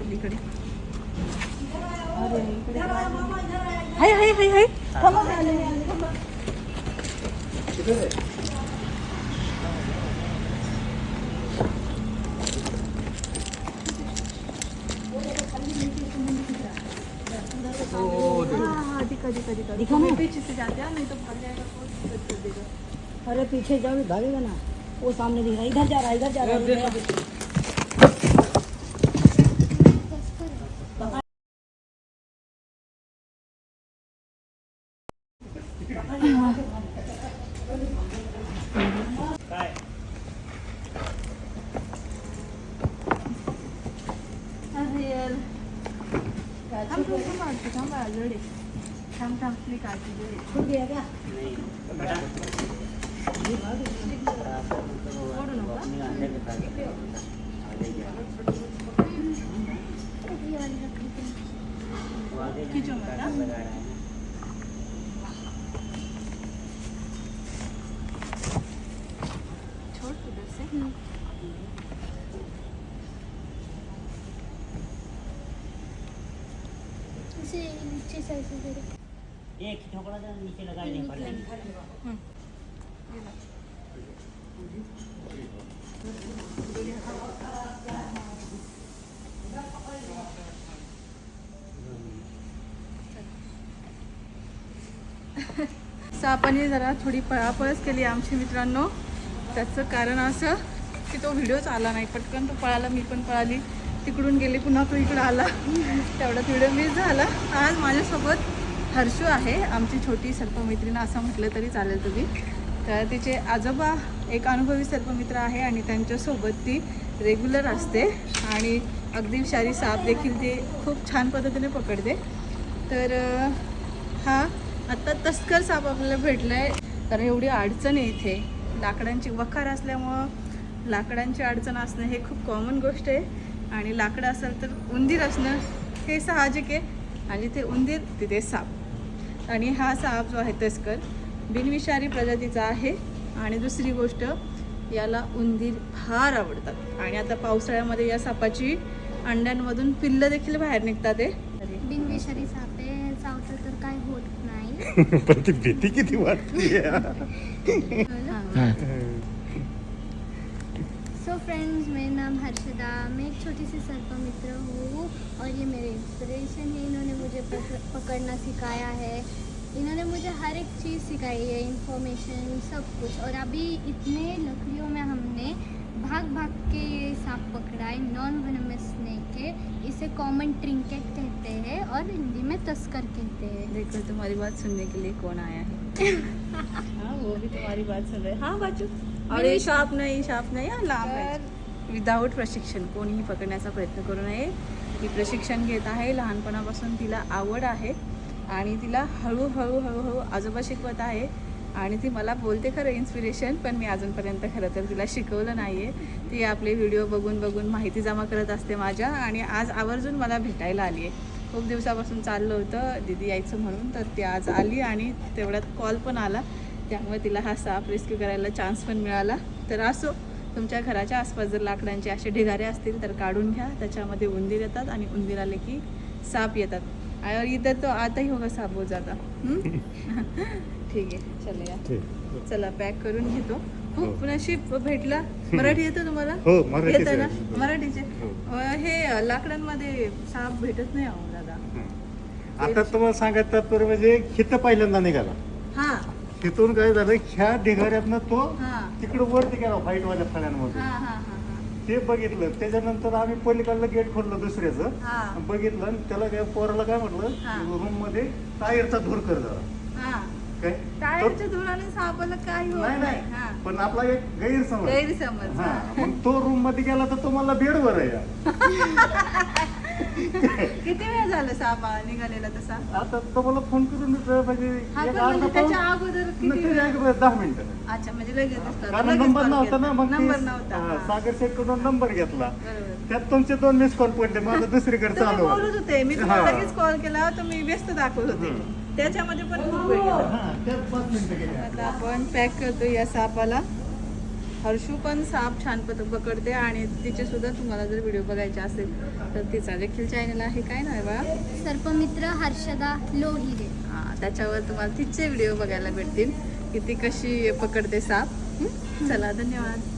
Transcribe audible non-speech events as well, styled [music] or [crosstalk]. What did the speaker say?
पलीकडे? अरे इकडे काय आहे? हाय हाय हाय हाय. थांबा, आले, आले, थांबा. हाँ, दिखा ना? मैं पीछे से जाते हैं नहीं तो भाग जाएगा अरे पीछे जाओ भागेगा ना. वो सामने दिख रहा है इधर जा रहा है इधर जा रहा है इधर जा रहा है। अरे यार थांब थांब थांब आरती, थांब आजोडे थांब थांब मी काढते जोडे. छूट गया क्या ओढू नका खिचो मला छोड़ उधर से इसे नीचे से ऐसे करो एक ठोकरा तो नीचे लगा नहीं पड़ेगा आपण जरा थोडी पळापळच केली आमची मित्रांनो. त्याचं कारण असं की तो व्हिडिओच आला नाही. पटकन तो पळाला मी पण पळाली. तिकडून गेली पुन्हा तो इकडं आला. तेवढा व्हिडिओ मिस झाला. आज माझ्यासोबत हर्षू आहे आमची छोटी सर्पमित्रीण असं म्हटलं तरी चालेल तुम्ही. तर तिचे आजोबा एक अनुभवी सर्पमित्र आहे आणि त्यांच्यासोबत ती रेग्युलर असते. आणि अगदी विषारी साप देखील ती खूप छान पद्धतीने पकडते. तर हा आत्ता तस्कर साप आपल्याला भेटला आहे कारण एवढी अडचण आहे इथे. लाकडांची वखार असल्यामुळं लाकडांची अडचण असणं हे खूप कॉमन गोष्ट आहे. आणि लाकडं असेल तर उंदीर असणं हे साहजिक आहे. आणि ते उंदीर तिथे साप. आणि हा साप जो आहे तस्कर बिनविषारी प्रजातीचा आहे. आणि दुसरी गोष्ट याला उंदीर फार आवडतात. आणि आता पावसाळ्यामध्ये या सापाची अंड्यांमधून पिल्लं देखील बाहेर निघतात आहे बिनविषारी साप आहे चावतं तर काय होत नाही. [laughs] पण ती भीती किती वाटते सो फ्रेंड्स मेरा नाम हर्षदा. मैं एक छोटी सी सर्पमित्र हूँ और ये मेरे इंस्पिरेशन है। इन्होंने मुझे पक- पकड़ना सिखाया है। एक चीज़ सिखाई है इंफॉर्मेशन सब कुछ और अभी इतने लकड़ियों में हमने भाग भाग के ये सांप पकड़ा है नॉन वेनमस स्नेक है इसे कॉमन ट्रिंकेट कहते हैं और हिंदी में तस्कर कहते हैं देखो तुम्हारी बात सुनने के लिए कौन आया है? [laughs] हाँ वो भी तुम्हारी बात सुन रहे हाँ। बाजू और ये शाप नाही शाप नाही हा लांब आहे विदाऊट प्रशिक्षण कोणीही पकडण्याचा प्रयत्न करू नये ती प्रशिक्षण घेत आहे लहानपणापासून तिला आवड आहे। आणि तिला हळूहळू हळूहळू आजोबा शिकवत आहे. आणि ती मला बोलते खरं इन्स्पिरेशन पण मी अजूनपर्यंत खरं तर तिला शिकवलं नाही आहे ती आपले व्हिडिओ बघून बघून माहिती जमा करत असते माझ्या आणि आज आवर्जून मला भेटायला आली आहे खूप दिवसापासून चाललं होतं दीदी यायचं म्हणून तर ती आज आली आणि तेवढ्यात कॉल पण आला. त्यामुळे तिला हा साप रेस्क्यू करायला चान्स पण मिळाला. तर असो तुमच्या घराच्या आसपास जर लाकडांचे असे ढिगारे असतील तर काढून घ्या. त्याच्यामध्ये उंदीर येतात आणि उंदीर आले की साप येतात. और इधर तो आता ही होगा साप हो? जाता हम्म? ठीक आहे चला चला पॅक करून घेतो. हो. खूप नशीब भेटला. मराठी येतं तुम्हाला? हो, येतं ना? आहे. मराठीचे. हो. हे लाकडांमध्ये साप भेटत नाही अहो दादा. आता तुम्हाला सांगायचं तात्पर्य म्हणजे खित पहिल्यांदा निघाला. हा. तिथून काय झालं ह्या ढिगाऱ्यातनं तो हा. तिकडं वरती गेला व्हाईटवाल्या फळ्यांमध्ये हा हा हा. ते बघितलं. त्याच्यानंतर आम्ही पलीकडलं गेट खोललं दुसऱ्याचं. बघितलं आणि त्याला काय पोराला काय. म्हटलं रूममध्ये टायरचा धूर कर जरा. काय? तो- टाळ्याच्या धुराने सापाला काही होत नाही पण आपला एक गैरसमज. गैरसमज हा. मग तो रूममध्ये गेला तर तुम्हाला बेडवर आहे या. किती वेळ झालं साप निघालेला तसा? आता तुम्हाला फोन करून म्हणजे हा म्हणजे ते दहा मिनिटं. अच्छा म्हणजे लगेच असतं. कारण लगेच नंबर नव्हता ना. मग नंबर नव्हता. सागर शेठकडून नंबर घेतला बरोबर त्यात तुमचे दोन मिस कॉल पडले माझं दुसरीकडे तुम्ही चालू बोलत होतं. मी तुम्हाला. लगेच कॉल केला तर मी व्यस्त दाखवत होते. त्याच्यामध्ये पण खूप वेळ गेला. हा, त्यात पाच मिनिटं गेले आता आपण पॅक करतो या सापाला हर्षू पण साप छान पत पकडते आणि तिचे सुद्धा तुम्हाला जर व्हिडिओ बघायचे असेल तर तिचा देखील चॅनल आहे काय नाही बघा सर्पमित्र हर्षदा लोहिरे हा, त्याच्यावर तुम्हाला तिचे व्हिडिओ बघायला भेटतील की ती कशी पकडते साप? चला धन्यवाद.